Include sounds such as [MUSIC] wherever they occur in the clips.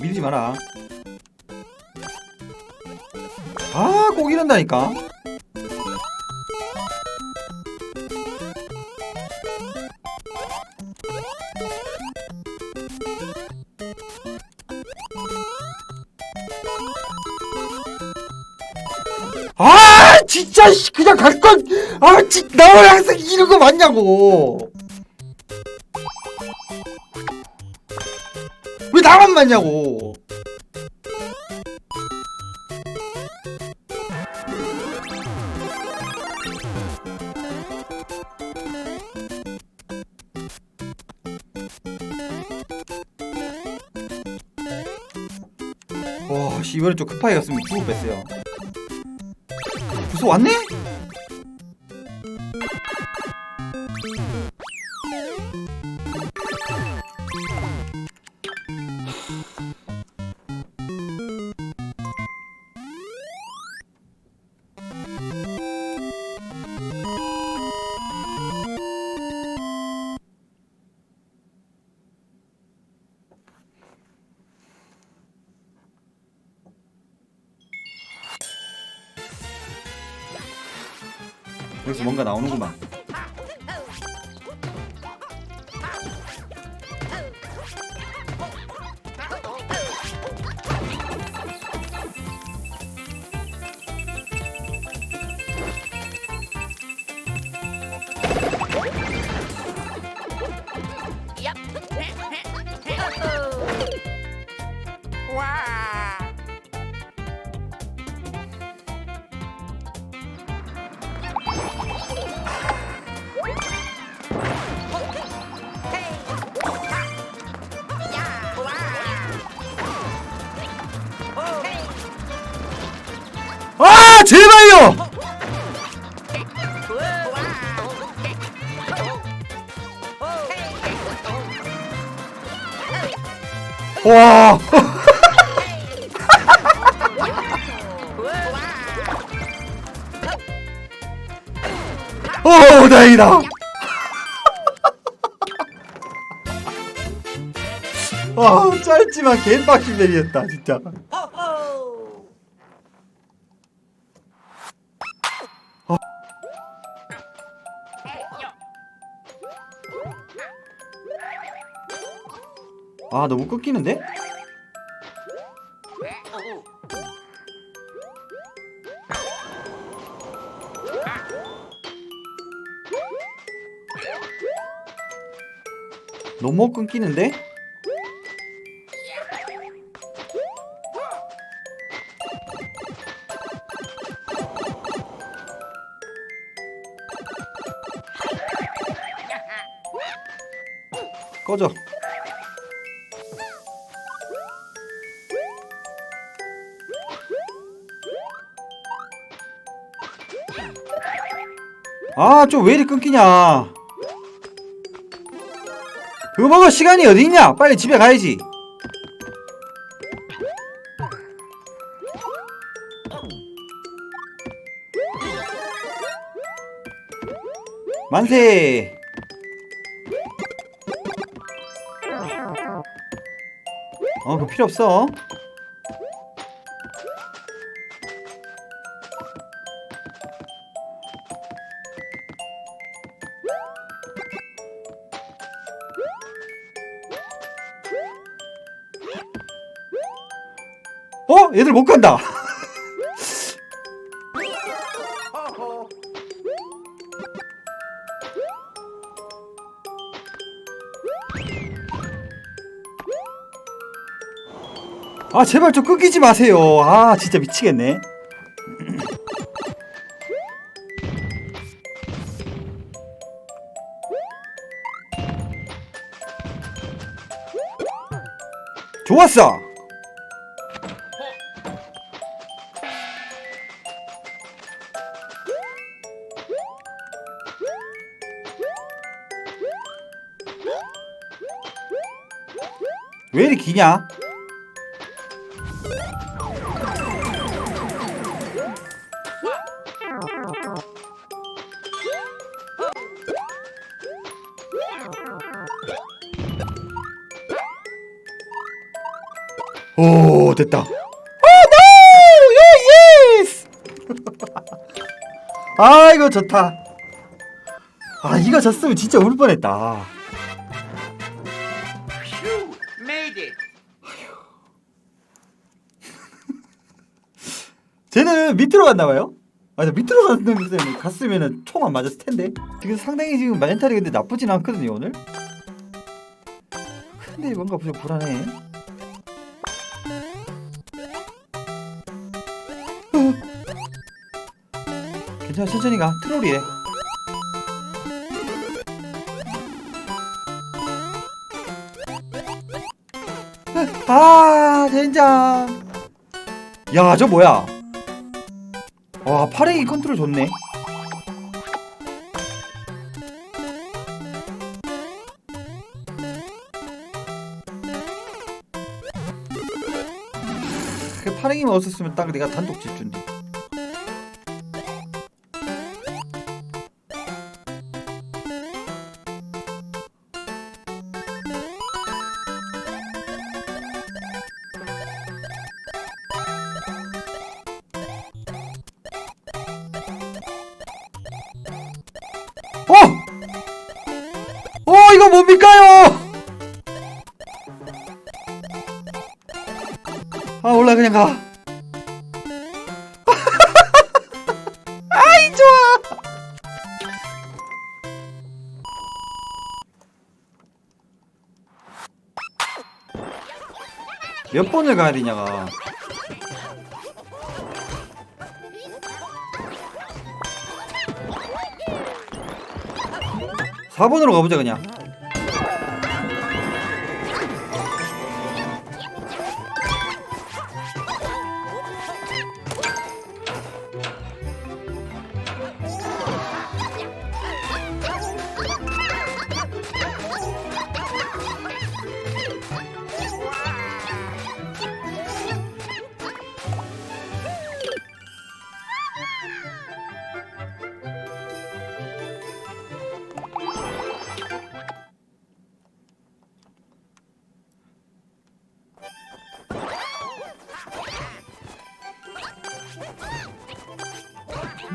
밀지 마라. 아, 꼭 이런다니까. 아, 진짜, 씨, 그냥 갈 건, 아, 진, 나왜 항상 이런 거 맞냐고. 나만 맞냐고. 와, 씨, 이번에 좀 급하게 갔으면 죽을 뺐어요. 벌써 왔네? 여기서 뭔가 나오는구만. 제발요! 와, 오, [LAUGHS] 다행이다. [LAUGHS] 아, 짧지만 개빡침 내리였다, 진짜. 아, 너무 끊기는데? 너무 끊기는데? 꺼져. 아, 좀 왜 이리 끊기냐? 그거 먹을 시간이 어디 있냐? 빨리 집에 가야지. 만세. 어, 그거 필요 없어. 어? 얘들 못 간다. [LAUGHS] 아 제발 좀 끊기지 마세요. 아 진짜 미치겠네. [LAUGHS] 좋았어. 기냐? 오 됐다. 오 노! 요 예스! [LAUGHS] 아 이거 좋다. 아 이거 졌으면 진짜 울 뻔했다. 쟤는 밑으로 갔나 봐요. 맞아 밑으로 갔으면 갔으면은 총안 맞았을 텐데. 지금 상당히 지금 멘탈이 근데 나쁘진 않거든요 오늘. 근데 뭔가 좀 불안해. 괜찮아 천천히 가 트롤이래. 아 젠장. 야 저 뭐야? 와 파랭이 컨트롤 좋네. 그 파랭이만 없었으면 딱 내가 단독. 어! 어 이거 뭡니까요? 아 올라 그냥 가. [LAUGHS] 아이 좋아. 몇 번을 가야 되냐가. 4번으로 가보자 그냥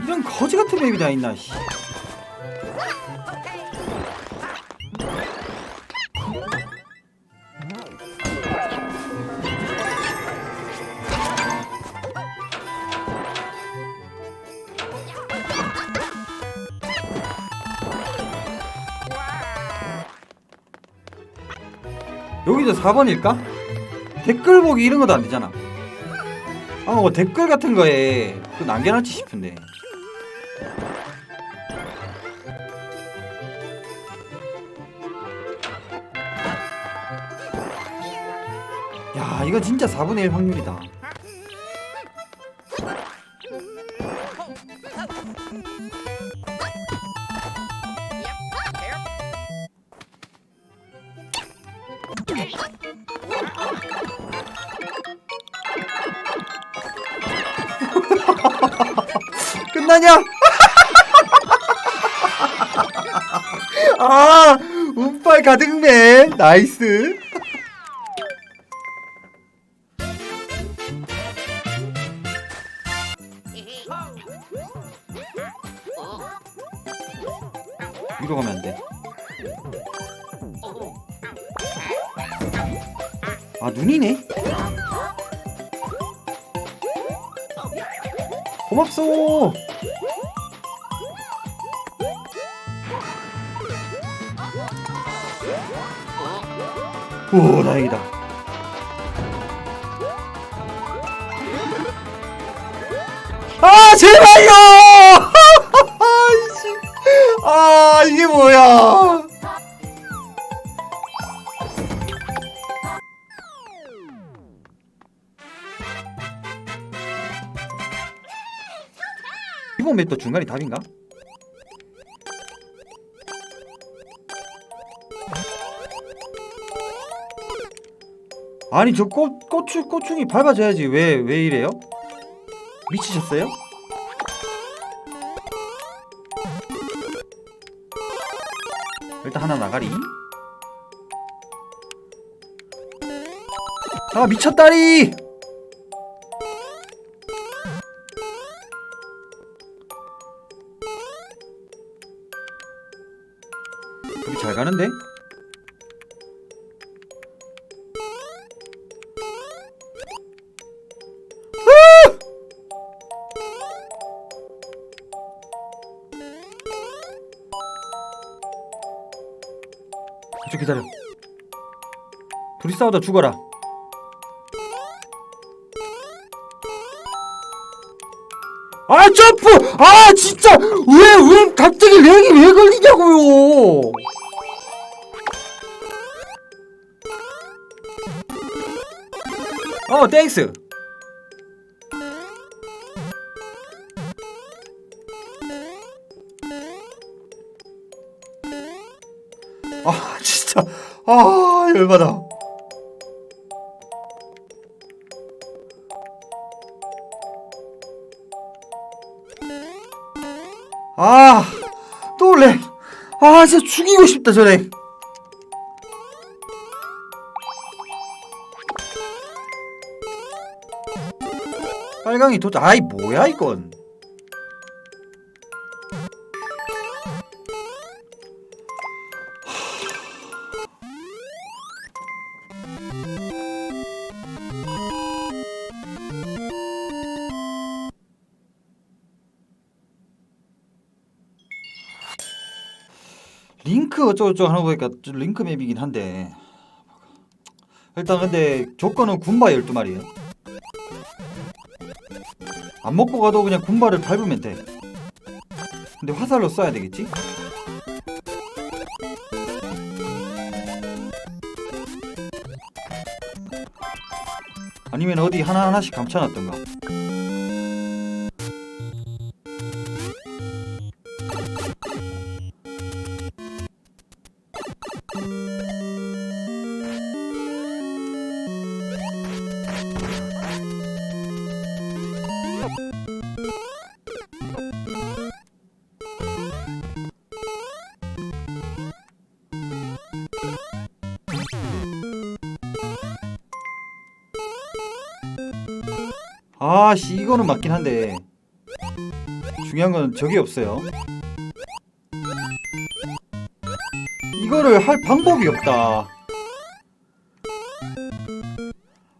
이런 거지 같은 맵이 다 있나 씨. 여기도 4번일까? 댓글 보기 이런 것도 안 되잖아. 아, 뭐 댓글 같은 거에 그 남겨놨지 싶은데. 야, 이거 진짜 4분의 1 확률이다. [LAUGHS] 끝나냐? [LAUGHS] 아, 운빨 가득맨. 나이스. 위로 가면 안 돼. 아, 눈이네. 고맙소. 오, 다행이다. 이번 맵도 중간이 답인가? 아니 저 꽃, 고추, 고충이 밟아져야지 왜, 왜 이래요? 미치셨어요? 일단 하나 나가리 아 미쳤다리 여기 잘 가는데? 좀 기다려. 둘이 싸우다 죽어라. 점프! 아 진짜 왜 왜 갑자기 렉이 왜 걸리냐고요? 어 땡스. 아 진짜 아 열받아. 아, 아, 진짜 죽이고 싶다, 저 렉. 빨강이 도착. 아이, 뭐야, 이건. 링크 어쩌고저쩌고 하는 거 보니까 좀 링크 맵이긴 한데. 일단 근데 조건은 군바 12마리에요. 안 먹고 가도 그냥 군바를 밟으면 돼. 근데 화살로 쏴야 되겠지? 아니면 어디 하나하나씩 감춰놨던가 아씨 이거는 맞긴 한데. 중요한 건 적이 없어요. 이거를 할 방법이 없다.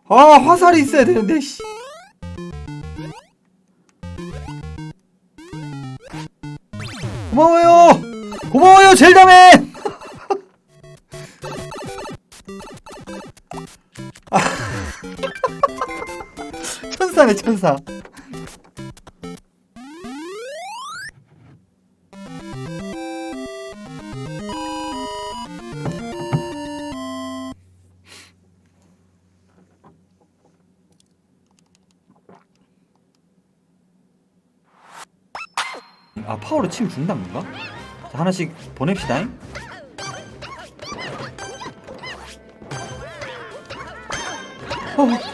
아 화살이 있어야 되는데 씨. 고마워요! 고마워요 젤다맨 천사네 천사 아 파워로 치면 죽는다는 건가? 자, 하나씩 보냅시다잉 어.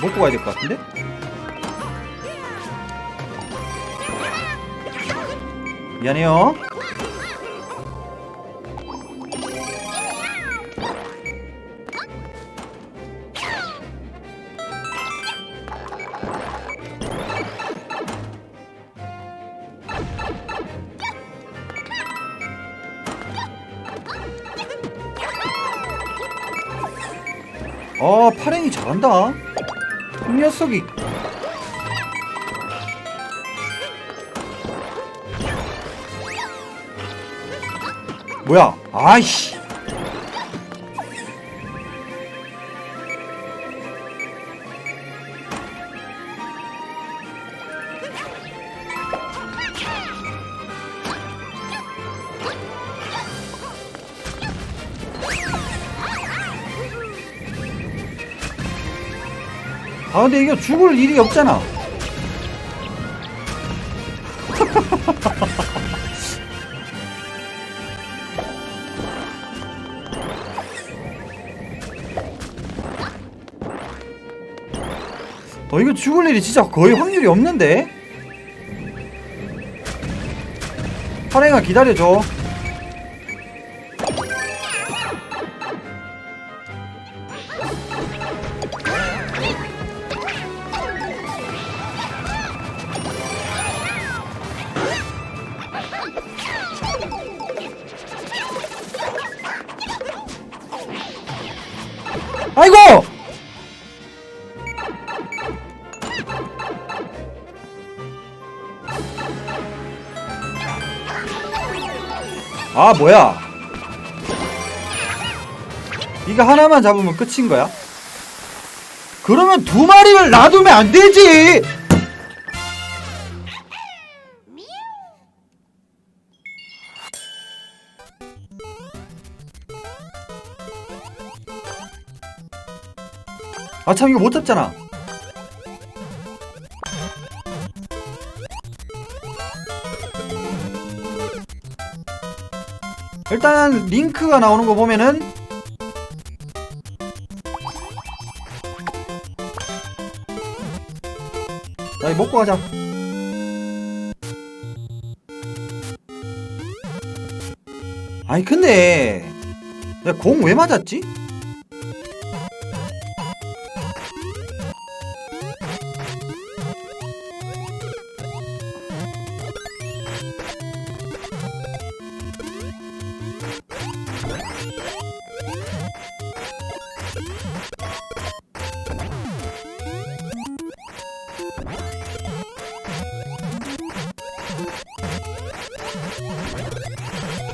먹고 가야 될 것 같은데? 미안해요. 아, 파랭이 잘한다. 이 녀석이 뭐야? 아이씨. 아 근데 이거 죽을 일이 없잖아. [LAUGHS] 어 이거 죽을 일이 진짜 거의 확률이 없는데. 파랭아 기다려줘. 아이고! 아 뭐야 이거 하나만 잡으면 끝인 거야? 그러면 두 마리를 놔두면 안 되지! 아 참 이거 못 잡잖아 일단 링크가 나오는 거 보면은 자 이거 먹고 가자 아니 근데 내가 공 왜 맞았지?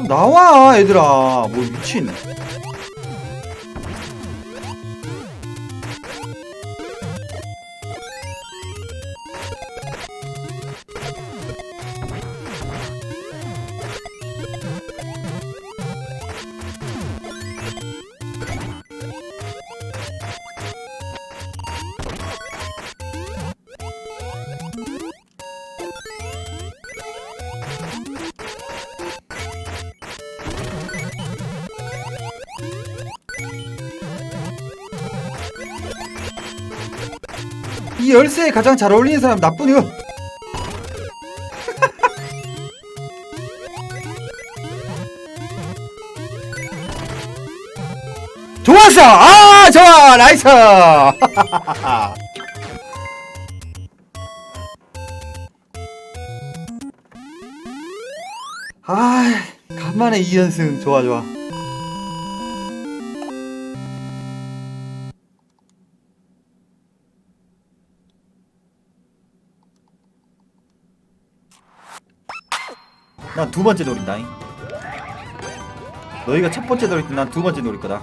나와 얘들아. 뭐 미친 이 열쇠에 가장 잘 어울리는 사람 나쁜 이거 [LAUGHS] 좋았어! 아 좋아! 나이스! [LAUGHS] 아 간만에 2연승. 좋아 좋아 난 두 번째 노린다잉. 너희가 첫 번째 노릴 때 난 두 번째 노릴 거다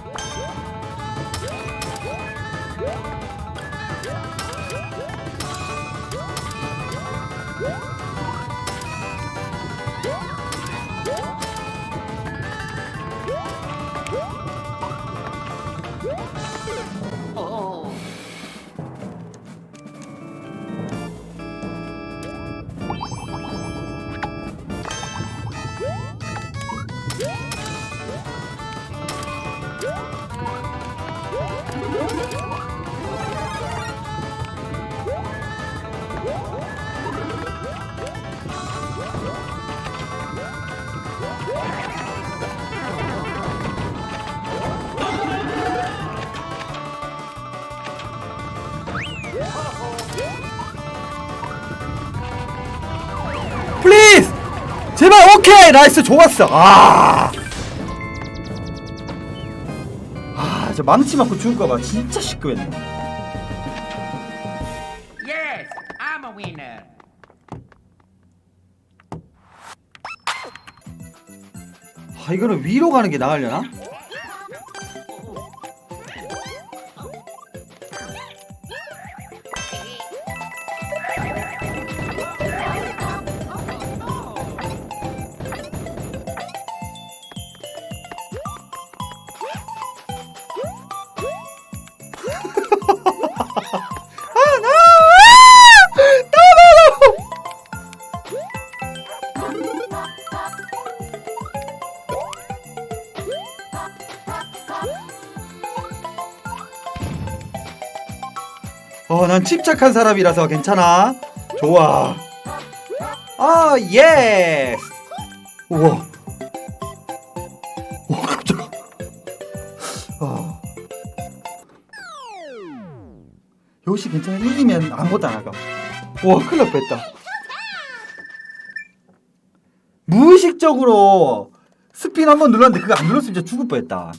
오케이 나이스 좋았어 아. 아, 저 망치 맞고 죽을까봐 진짜 시끄했네. Yes, I'm a winner. 아, 이거는 위로 가는 게 나으려나? 어, 난 침착한 사람이라서 괜찮아. 좋아. 아, 예스. 우와. 오, 깜짝아. 아. 역시 괜찮아 이기면 아무것도 안 하가 와 큰일 날 뻔했다 무의식적으로 스핀 한번 눌렀는데 그거 안 눌렀으면 진짜 죽을 뻔했다